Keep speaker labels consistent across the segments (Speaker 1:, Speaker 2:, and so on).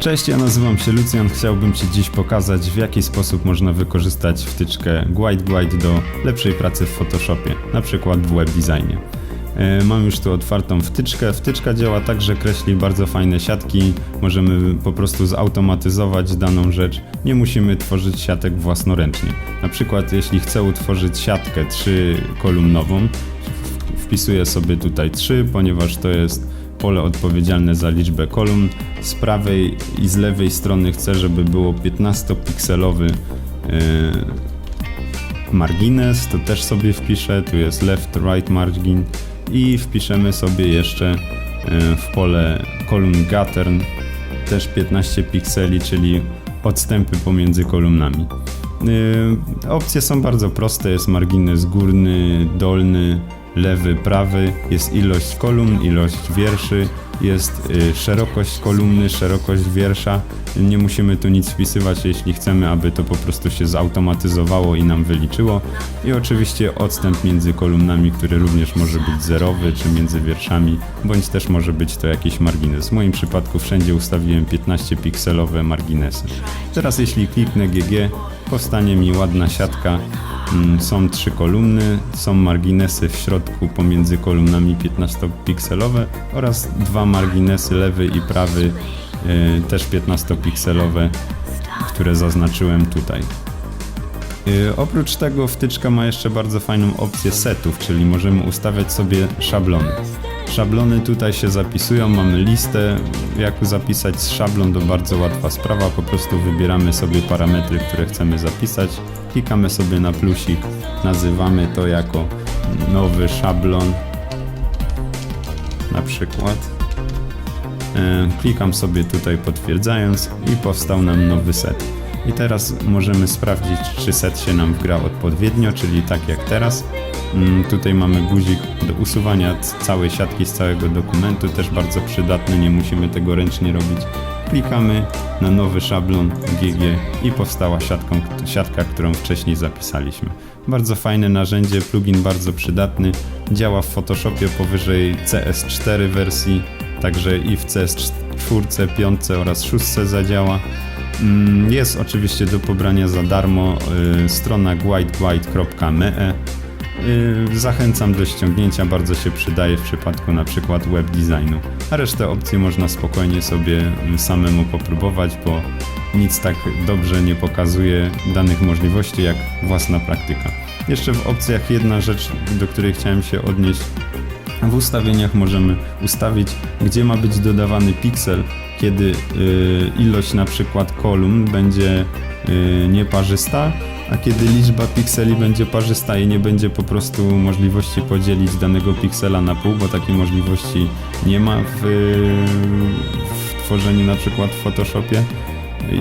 Speaker 1: Cześć, ja nazywam się Lucjan. Chciałbym Ci dziś pokazać, w jaki sposób można wykorzystać wtyczkę Glide Glide do lepszej pracy w Photoshopie, na przykład w web designie. E, Mam już tu otwartą wtyczkę. Wtyczka działa tak, że kreśli bardzo fajne siatki. Możemy po prostu zautomatyzować daną rzecz. Nie musimy tworzyć siatek własnoręcznie. Na przykład, jeśli chcę utworzyć siatkę 3 kolumnową, wpisuję sobie tutaj 3, ponieważ to jest pole odpowiedzialne za liczbę kolumn. Z prawej i z lewej strony chcę, żeby było 15-pikselowy yy, margines, to też sobie wpiszę, tu jest left, right margin i wpiszemy sobie jeszcze yy, w pole kolumn pattern też 15 pikseli, czyli odstępy pomiędzy kolumnami. Yy, opcje są bardzo proste, jest margines górny, dolny, lewy, prawy, jest ilość kolumn, ilość wierszy, jest y, szerokość kolumny, szerokość wiersza. Nie musimy tu nic wpisywać, jeśli chcemy, aby to po prostu się zautomatyzowało i nam wyliczyło. I oczywiście odstęp między kolumnami, który również może być zerowy, czy między wierszami, bądź też może być to jakiś margines. W moim przypadku wszędzie ustawiłem 15 pikselowe marginesy. Teraz jeśli kliknę GG, powstanie mi ładna siatka Są trzy kolumny, są marginesy w środku pomiędzy kolumnami 15-pikselowe oraz dwa marginesy lewy i prawy y, też 15-pikselowe, które zaznaczyłem tutaj. Y, Oprócz tego wtyczka ma jeszcze bardzo fajną opcję setów, czyli możemy ustawiać sobie szablony. Szablony tutaj się zapisują, mamy listę, jak zapisać szablon to bardzo łatwa sprawa, po prostu wybieramy sobie parametry, które chcemy zapisać, klikamy sobie na plusik, nazywamy to jako nowy szablon, na przykład. E, Klikam sobie tutaj potwierdzając i powstał nam nowy set. I teraz możemy sprawdzić, czy set się nam wgra odpowiednio, czyli tak jak teraz. Mm, Tutaj mamy guzik do usuwania całej siatki z całego dokumentu, też bardzo przydatny, nie musimy tego ręcznie robić. Klikamy na nowy szablon GG i powstała siatką, siatka, którą wcześniej zapisaliśmy. Bardzo fajne narzędzie, plugin bardzo przydatny. Działa w Photoshopie powyżej CS4 wersji, także i w CS4, 5 oraz 6 zadziała. Mm, Jest oczywiście do pobrania za darmo y, strona guidewhite.me. Y, Zachęcam do ściągnięcia, bardzo się przydaje w przypadku na przykład web designu. A resztę opcji można spokojnie sobie y, samemu popróbować, bo nic tak dobrze nie pokazuje danych możliwości jak własna praktyka. Jeszcze w opcjach jedna rzecz, do której chciałem się odnieść. W ustawieniach możemy ustawić, gdzie ma być dodawany piksel, kiedy y, ilość na przykład kolumn będzie y, nieparzysta, a kiedy liczba pikseli będzie parzysta i nie będzie po prostu możliwości podzielić danego piksela na pół, bo takiej możliwości nie ma w, w tworzeniu na przykład w Photoshopie.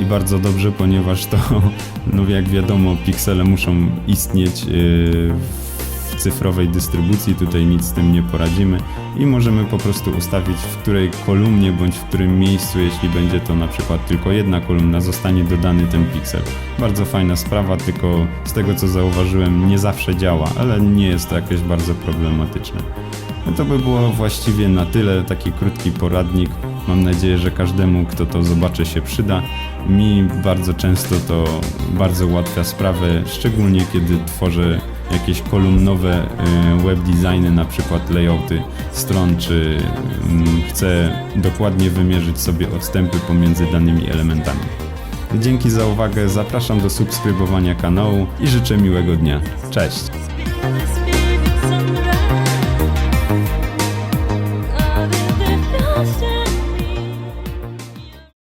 Speaker 1: I bardzo dobrze, ponieważ to, no jak wiadomo, piksele muszą istnieć yy, w cyfrowej dystrybucji, tutaj nic z tym nie poradzimy i możemy po prostu ustawić w której kolumnie bądź w którym miejscu, jeśli będzie to na przykład tylko jedna kolumna, zostanie dodany ten piksel. Bardzo fajna sprawa, tylko z tego co zauważyłem nie zawsze działa, ale nie jest to jakieś bardzo problematyczne. No to by było właściwie na tyle, taki krótki poradnik. Mam nadzieję, że każdemu, kto to zobaczy, się przyda. Mi bardzo często to bardzo ułatwia sprawę, szczególnie kiedy tworzę jakieś kolumnowe y, web designy, na przykład layouty stron, czy mm, chcę dokładnie wymierzyć sobie odstępy pomiędzy danymi elementami. Dzięki za uwagę, zapraszam do subskrybowania kanału i życzę miłego dnia. Cześć!